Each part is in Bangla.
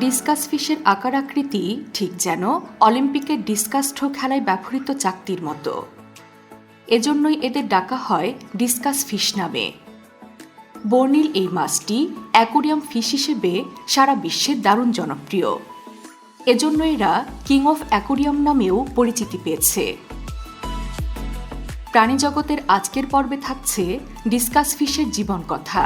ডিসকাস ফিশের আকার আকৃতি ঠিক যেন অলিম্পিকের ডিসকাস থ্রো খেলায় ব্যবহৃত চাকতির মতো। এজন্যই এদের ডাকা হয় ডিসকাস ফিশ নামে। বর্নিল এই মাছটি অ্যাকোরিয়াম ফিশ হিসেবে সারা বিশ্বে দারুণ জনপ্রিয়। এজন্য এরা কিং অফ অ্যাকোরিয়াম নামেও পরিচিতি পেয়েছে। প্রাণীজগতের আজকের পর্বে থাকছে ডিসকাস ফিশের জীবন কথা।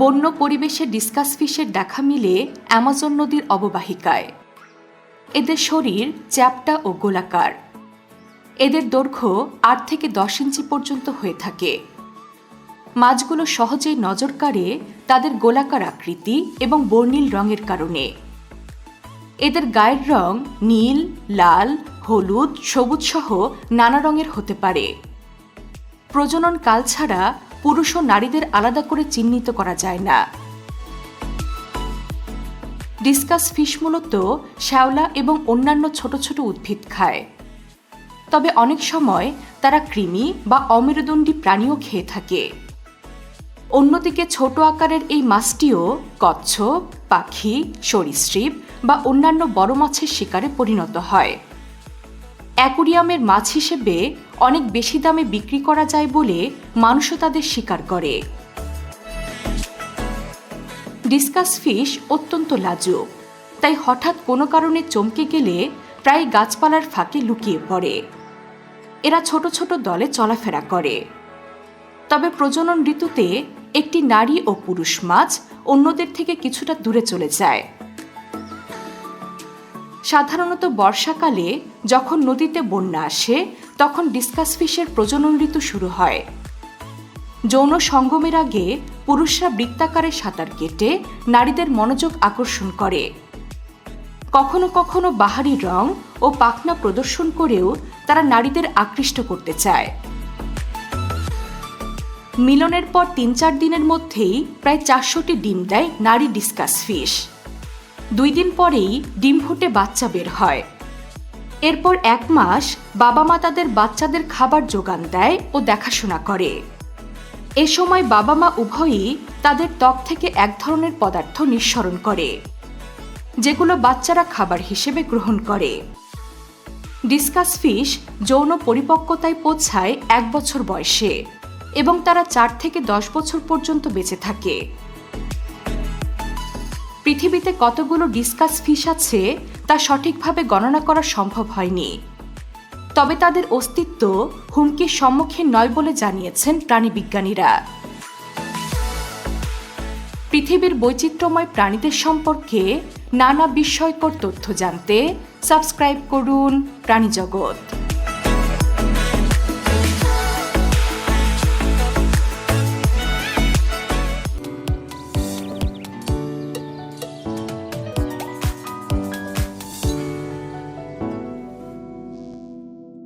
বন্য পরিবেশে ডিসকাস ফিশের দেখা মিলে অ্যামাজন নদীর অববাহিকায়। এদের শরীর চ্যাপ্টা ও গোলাকার। এদের দৈর্ঘ্য আট থেকে দশ ইঞ্চি পর্যন্ত হয়ে থাকে। মাছগুলো সহজেই নজর কাড়ে তাদের গোলাকার আকৃতি এবং বর্ণিল রঙের কারণে। এদের গায়ের রং নীল, লাল, হলুদ, সবুজ সহ নানা রঙের হতে পারে। প্রজনন কাল ছাড়া পুরুষ ও নারীদের আলাদা করে চিহ্নিত করা যায় না। ডিসকাস ফিশ মূলত শ্যাওলা এবং অন্যান্য ছোট ছোট উদ্ভিদ খায়। তবে অনেক সময় তারা কৃমি বা অমেরুদণ্ডী প্রাণীও খেয়ে থাকে। অন্যদিকে ছোট আকারের এই মাছটিও কচ্ছপ, পাখি, সরীসৃপ বা অন্যান্য বড় মাছের শিকারে পরিণত হয়। অ্যাকুরিয়ামের মাছ হিসেবে অনেক বেশি দামে বিক্রি করা যায় বলে মানুষও তাদের শিকার করে। ডিসকাস ফিশ অত্যন্ত লাজুক, তাই হঠাৎ কোনো কারণে চমকে গেলে প্রায় গাছপালার ফাঁকে লুকিয়ে পড়ে। এরা ছোট ছোট দলে চলাফেরা করে। তবে প্রজনন ঋতুতে একটি নারী ও পুরুষ মাছ অন্যদের থেকে কিছুটা দূরে চলে যায়। সাধারণত বর্ষাকালে যখন নদীতে বন্যা আসে, তখন ডিসকাস ফিশের প্রজনন ঋতু শুরু হয়। যৌন সঙ্গমের আগে পুরুষরা বৃত্তাকারে সাঁতার কেটে নারীদের মনোযোগ আকর্ষণ করে। কখনো কখনো বাহারি রং ও পাখনা প্রদর্শন করেও তারা নারীদের আকৃষ্ট করতে চায়। মিলনের পর তিন চার দিনের মধ্যেই প্রায় চারশোটি ডিম দেয় নারী ডিসকাস ফিশ। দুই দিন পরেই ডিম ফুটে বাচ্চা বের হয়। এরপর এক মাস বাবা মা তাদের বাচ্চাদের খাবার যোগান দেয় ও দেখাশোনা করে। এ সময় বাবা মা উভয়ই তাদের ত্বক থেকে এক ধরনের পদার্থ নিঃসরণ করে, যেগুলো বাচ্চারা খাবার হিসেবে গ্রহণ করে। ডিসকাস ফিশ যৌন পরিপক্কতায় পৌঁছায় এক বছর বয়সে এবং তারা চার থেকে দশ বছর পর্যন্ত বেঁচে থাকে। পৃথিবীতে কতগুলো ডিসকাস ফিশ আছে তা সঠিকভাবে গণনা করা সম্ভব হয়নি। তবে তাদের অস্তিত্ব হুমকির সম্মুখীন নয় বলে জানিয়েছেন প্রাণীবিজ্ঞানীরা পৃথিবীর বৈচিত্র্যময় প্রাণীদের সম্পর্কে নানা বিস্ময়কর তথ্য জানতে সাবস্ক্রাইব করুন প্রাণীজগৎ।